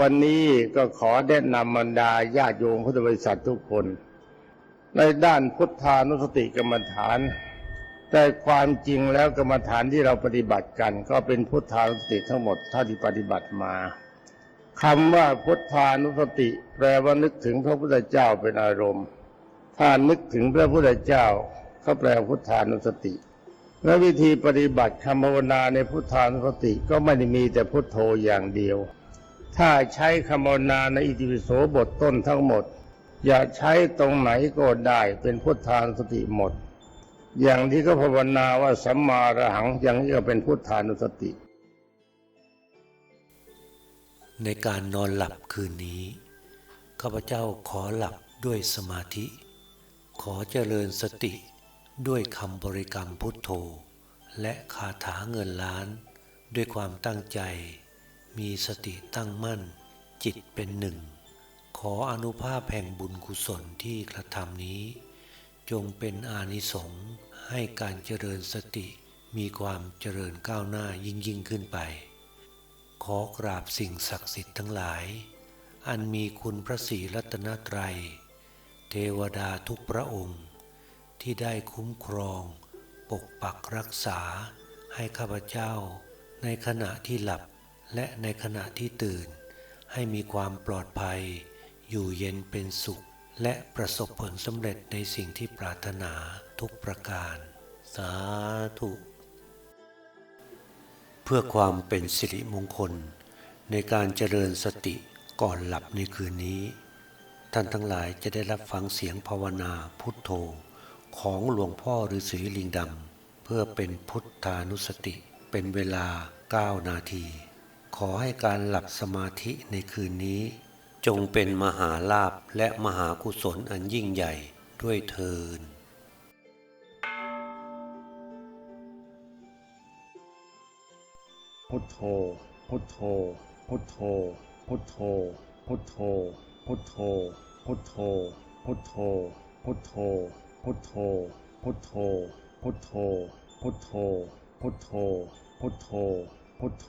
วันนี้ก็ขอแนะนำบรรดาญาติโยมพุทธบริษัททุกคน ในด้านพุทธานุสติกรรมฐาน แต่ความจริงแล้วกรรมฐานที่เราปฏิบัติกัน ก็เป็นพุทธานุสติทั้งหมดท่าที่ปฏิบัติมาคำว่าพุทธานุสติ แปลว่านึกถึงพระพุทธเจ้าเป็นอารมณ์ ถ้านึกถึงพระพุทธเจ้าก็แปลพุทธานุสติและวิธีปฏิบัติคำภาวนาในพุทธานุสติก็ไม่ได้มีแต่พุทโธอย่างเดียว ถ้าใช้คำนาในอิติปิโสบทต้นทั้งหมด อย่าใช้ตรงไหนก็ได้เป็นพุทธานุสติหมด อย่างที่ก็ภาวนาว่าสัมมาระหังอย่างนี้ก็เป็นพุทธานุสติ ในการนอนหลับคืนนี้ข้าพเจ้าขอหลับด้วยสมาธิ ขอเจริญสติด้วยคำบริกรรมพุทโธ และคาถาเงินล้าน ด้วยความตั้งใจ มีสติตั้งมั่น จิตเป็นหนึ่ง ขออนุภาพแห่งบุญกุศลที่กระทำนี้ จงเป็นอานิสงส์ให้การเจริญสติมีความเจริญก้าวหน้ายิ่งยิ่งขึ้นไป ขอกราบสิ่งศักดิ์สิทธิ์ทั้งหลาย อันมีคุณพระศรีรัตนตรัย เทวดาทุกพระองค์ ที่ได้คุ้มครอง ปกปักรักษาให้ข้าพเจ้า ในขณะที่หลับ และในขณะที่ตื่น ให้มีความปลอดภัย อยู่เย็นเป็นสุข และประสบผลสำเร็จในสิ่งที่ปรารถนาทุกประการ สาธุ เพื่อความเป็นสิริมงคล ในการเจริญสติก่อนหลับในคืนนี้ ท่านทั้งหลายจะได้รับฟังเสียงภาวนาพุทโธของหลวงพ่อฤาษีลิงดำ เพื่อเป็นพุทธานุสติเป็นเวลา 9 นาที ขอให้การหลับสมาธิในคืนนี้ จงเป็นมหาลาภและมหากุศลอันยิ่งใหญ่ด้วยเทินพุทโธ พุทโธ พุทโธ พุทโธ พุทโธ พุทโธ พุทโธ พุทโธ พุทโธ พุทโธ พุทโธ พุทโธ พุทโธ พุทโธ พุทโธ พุทโธ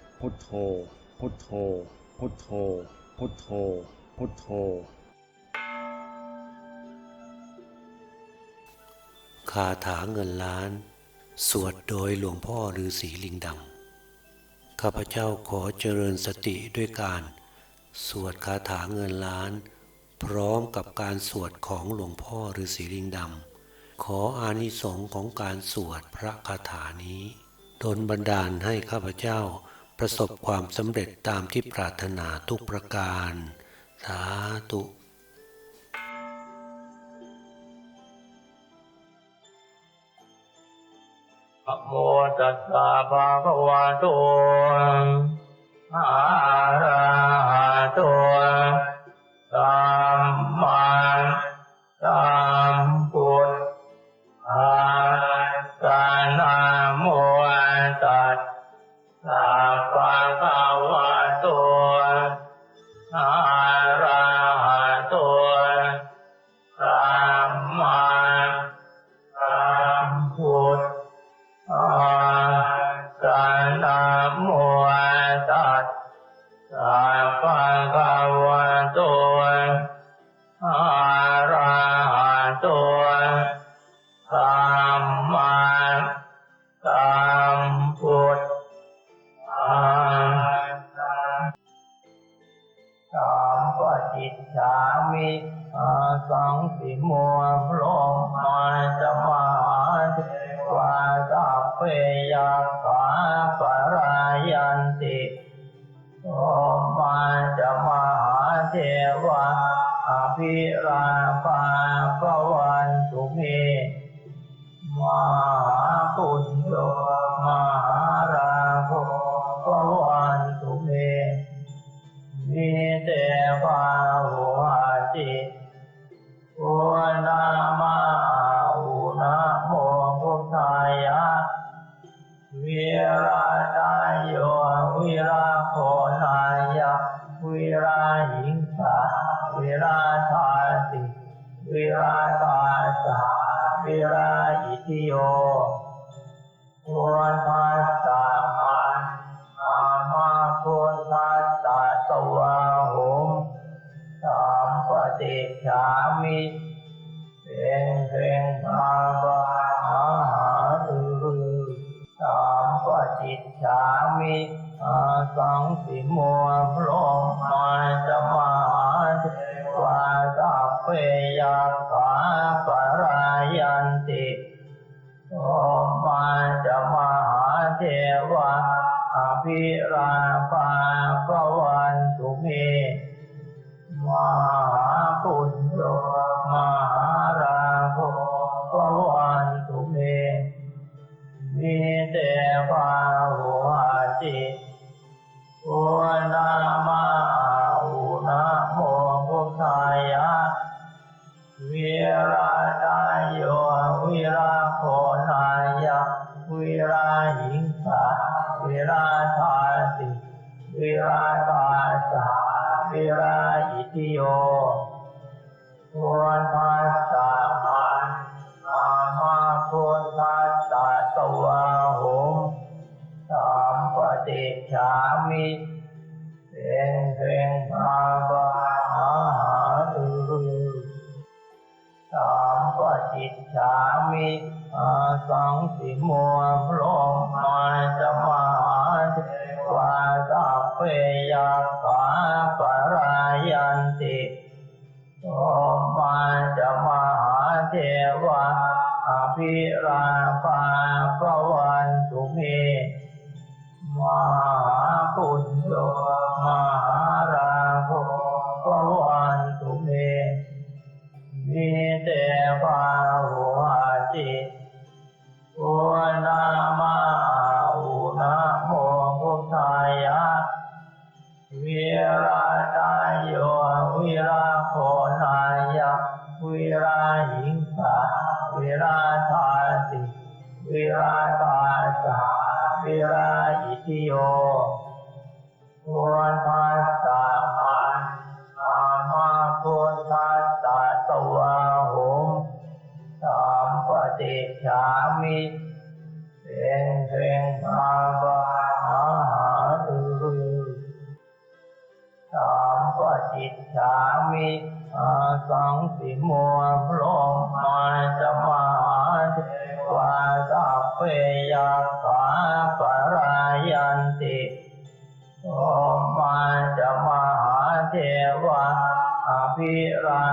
พุทโธ พุทโธ พุทโธ พุทโธ พุทโธ คาถาเงินล้าน สวดโดยหลวงพ่อฤาษีลิงดำ ข้าพเจ้าขอเจริญสติด้วยการ สวดคาถาเงินล้าน พร้อมกับการสวดของหลวงพ่อฤาษีลิงดำ ขออานิสงส์ของการสวดพระคาถานี้ดนบันดาลให้ข้าพเจ้า ประสบความสำเร็จตามที่ปรารถนาทุกประการ สาธุนะโมตัสสะภะคะวะโตอะระหะโต Namo วิราอิติโย มาจะมหาเทวาอภิราภาพวันตุเมมหาปุญโยมหาราโภพวันตุเมมีเตภาหุหาจิตโอนามาอุนะโมพุทธายะวิราชายโยวิราโค วิราหิงสาวิราชาติวิราชาสาวิราอิติโยควันมาสามาอามาพุทธัสสะตวะโหมสามปฏิชามิเป็นเป็นมาบาหาหาตุสามปฏิชามิ สาวิราชาสิวิราชาสาวิราอิโยวันทัสษา We are.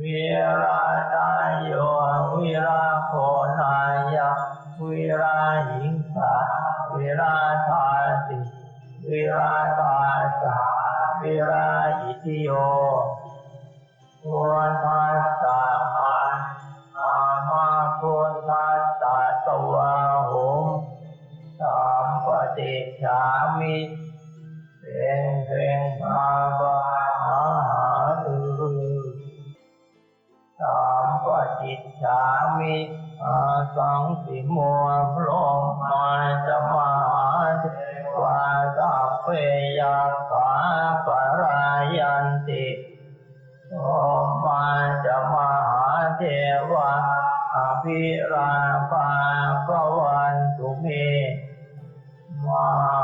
วิราณายโยวิราโคนายะวิราหิงสาวิราทาสิวิราตาสาวิราอิติโยวันทัสสหัาอามาคุณทัสสะตวะหงสามปฏิชามิ สังสิโมโรมาจะมาเทวาสัพเพยาสาปรายันติโอมาจะมาเทวาอภิราภาภวันตุเมมา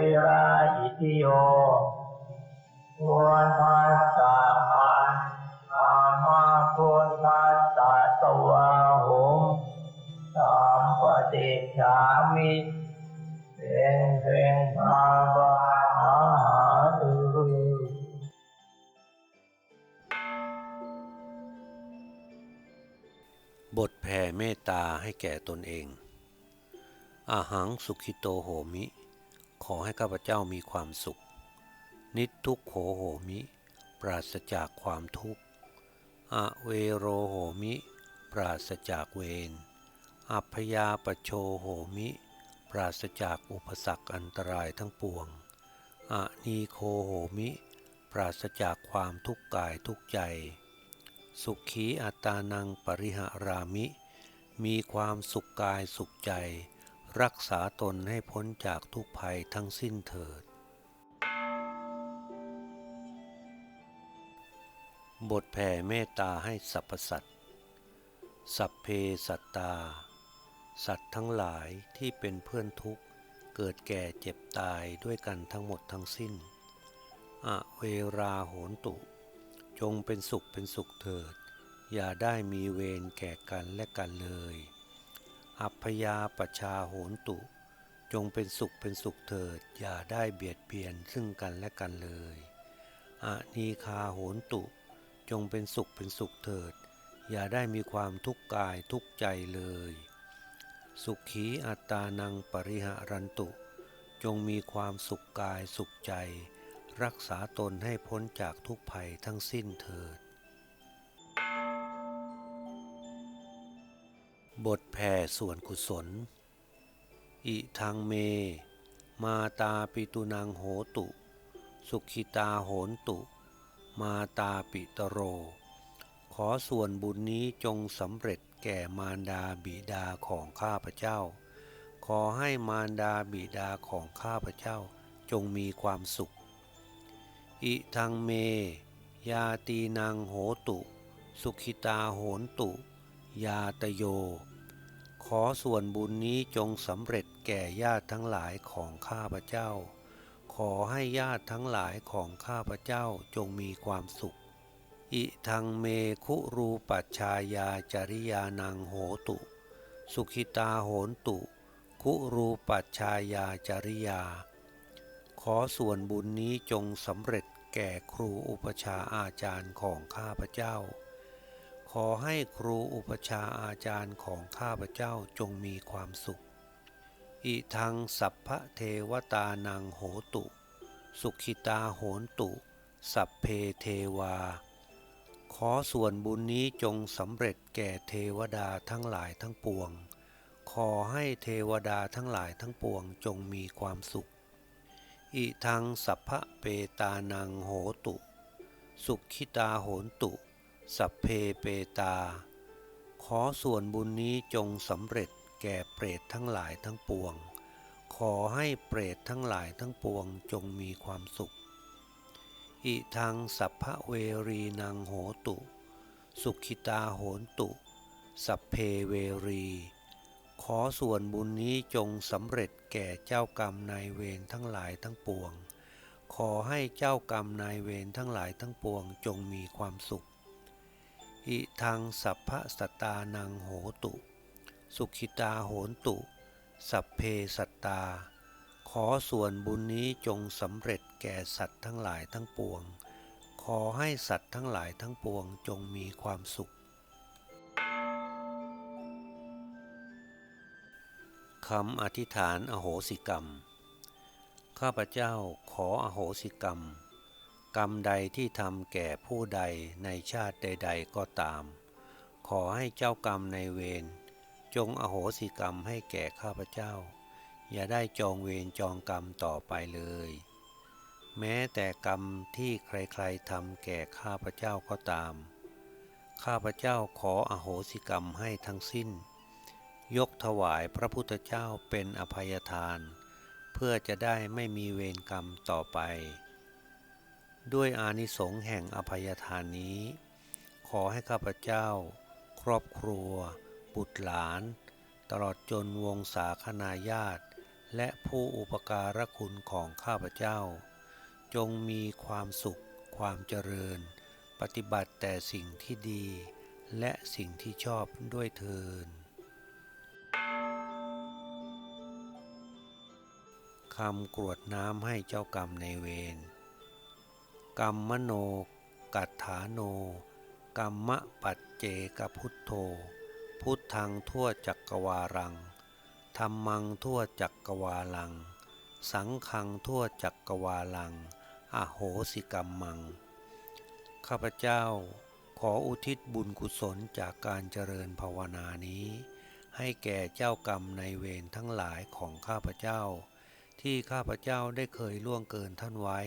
วิราอิติโยวันทัสสะอาอามาพุทธัสสะตวะหุมสัมปติฉามิเป็นเป็นมาบาหาตุบทแผ่เมตตาให้แก่ตนเอง อาหังสุขิโตโหมิ อให้ข้าพเจ้ามีความสุข นิทุกโขโหมิ ปราศจากความทุกข์ อเวโรโหมิ ปราศจากเวร อัพยาปโชโหมิ ปราศจากอุปสรรคอันตรายทั้งปวงอะนีโคโหมิ ปราศจากความทุกข์กายทุกใจ สุขีอัตานังปริหารามิ มีความสุขกายสุขใจ รักษาตนให้พ้นจากทุกภัยทั้งสิ้นเถิด บทแผ่เมตตาให้สรรพสัตว์ สัพเพสัตตา สัตว์ทั้งหลายที่เป็นเพื่อนทุกข์ เกิดแก่เจ็บตายด้วยกันทั้งหมดทั้งสิ้น อเวราโหนตุ จงเป็นสุขเป็นสุขเถิด อย่าได้มีเวรแก่กันและกันเลย อัพยาปชาโหนตุ จงเป็นสุขเป็นสุขเถิด อย่าได้เบียดเบียนซึ่งกันและกันเลยอะนีคาโหนตุ จงเป็นสุขเป็นสุขเถิด อย่าได้มีความทุกข์กายทุกข์ใจเลย สุขีอัตานังปริหารันตุ จงมีความสุขกายสุขใจ รักษาตนให้พ้นจากทุกภัยทั้งสิ้นเถิด บทแผ่ส่วนกุศล อิทังเม มาตาปิตุนังโหตุ สุขิตาโหนตุ มาตาปิตโร ขอส่วนบุญนี้จงสำเร็จแก่มารดาบิดาของข้าพเจ้า ขอให้มารดาบิดาของข้าพเจ้าจงมีความสุข อิทังเม ยาตีนางโหตุ สุขิตาโหนตุ ยาตโย อส่วนบุญนี้จงสำเร็จแก่ญาติทั้งหลายของข้าพเจ้า ขอให้ญาติทั้งหลายของข้าพเจ้าจงมีความสุข อิทังเมคุรูปัชชายาจริยานังโหตุ สุขิตาโหนตุ คุรูปัชชายาจริยา ขอส่วนบุญนี้จงสำเร็จแก่ครูอุปชาอาจารย์ของข้าพเจ้า ขอให้ครูอุปชาอาจารย์ของข้าพเจ้าจงมีความสุข อิทังสัพพะเทวตานังโหตุ สุขิตาโหนตุ สัพเพเทวา ขอส่วนบุญนี้จงสำเร็จแก่เทวดาทั้งหลายทั้งปวง ขอให้เทวดาทั้งหลายทั้งปวงจงมีความสุข อิทังสัพพะเปตานังโหตุ สุขิตาโหนตุ สัพเพเปตา ขอส่วนบุญนี้จงสำเร็จแก่เปรตทั้งหลายทั้งปวง ขอให้เปรตทั้งหลายทั้งปวงจงมีความสุข อิทังสัพพะเวรีนังโหตุ สุขิตาโหนตุ สัพเพเวรี ขอส่วนบุญนี้จงสำเร็จแก่เจ้ากรรมนายเวรทั้งหลายทั้งปวง ขอให้เจ้ากรรมนายเวรทั้งหลายทั้งปวงจงมีความสุข อิทังสัพพะสตตานังโหตุ สุขิตาโหนตุ สัพเพสัตตา ขอส่วนบุญนี้จงสำเร็จแก่สัตว์ทั้งหลายทั้งปวง ขอให้สัตว์ทั้งหลายทั้งปวงจงมีความสุขคำอธิษฐานอโหสิกรรม ข้าพเจ้าขออโหสิกรรม กรรมใดที่ทำแก่ผู้ใดในชาติใด ๆ ก็ตาม ขอให้เจ้ากรรมในเวรจงอโหสิกรรมให้แก่ข้าพเจ้า อย่าได้จองเวรจองกรรมต่อไปเลย แม้แต่กรรมที่ใครๆทำแก่ข้าพเจ้าก็ตาม ข้าพเจ้าขออโหสิกรรมให้ทั้งสิ้น ยกถวายพระพุทธเจ้าเป็นอภัยทาน เพื่อจะได้ไม่มีเวรกรรมต่อไป ด้วยอานิสงส์แห่งอภัยทานนี้ ขอให้ข้าพเจ้า ครอบครัว บุตรหลาน ตลอดจนวงศาคณาญาติ และผู้อุปการะคุณของข้าพเจ้า จงมีความสุข ความเจริญ ปฏิบัติแต่สิ่งที่ดี และสิ่งที่ชอบด้วยเทินคำกรวดน้ำให้เจ้ากรรมในเวร กรรมโน กัตถาโน กรรมะปัจเจกพุทโธ พุทธังทั่วจักกวารังธรรมังทั่วจักกวาลัง สังขังทั่วจักกวาลัง อโหสิกรรมมัง ข้าพเจ้าขออุทิศบุญกุศลจากการเจริญภาวนานี้ ให้แก่เจ้ากรรมในเวรทั้งหลายของข้าพเจ้า ที่ข้าพเจ้าได้เคยล่วงเกินท่านไว้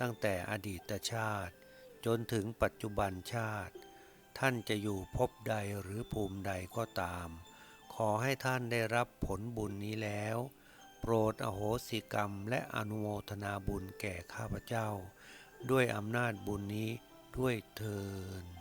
ตั้งแต่อดีตชาติ จนถึงปัจจุบันชาติ ท่านจะอยู่พบใดหรือภูมิใดก็ตาม ขอให้ท่านได้รับผลบุญนี้แล้ว โปรดอโหสิกรรมและอนุโมทนาบุญแก่ข้าพเจ้า ด้วยอำนาจบุญนี้ด้วยเทิน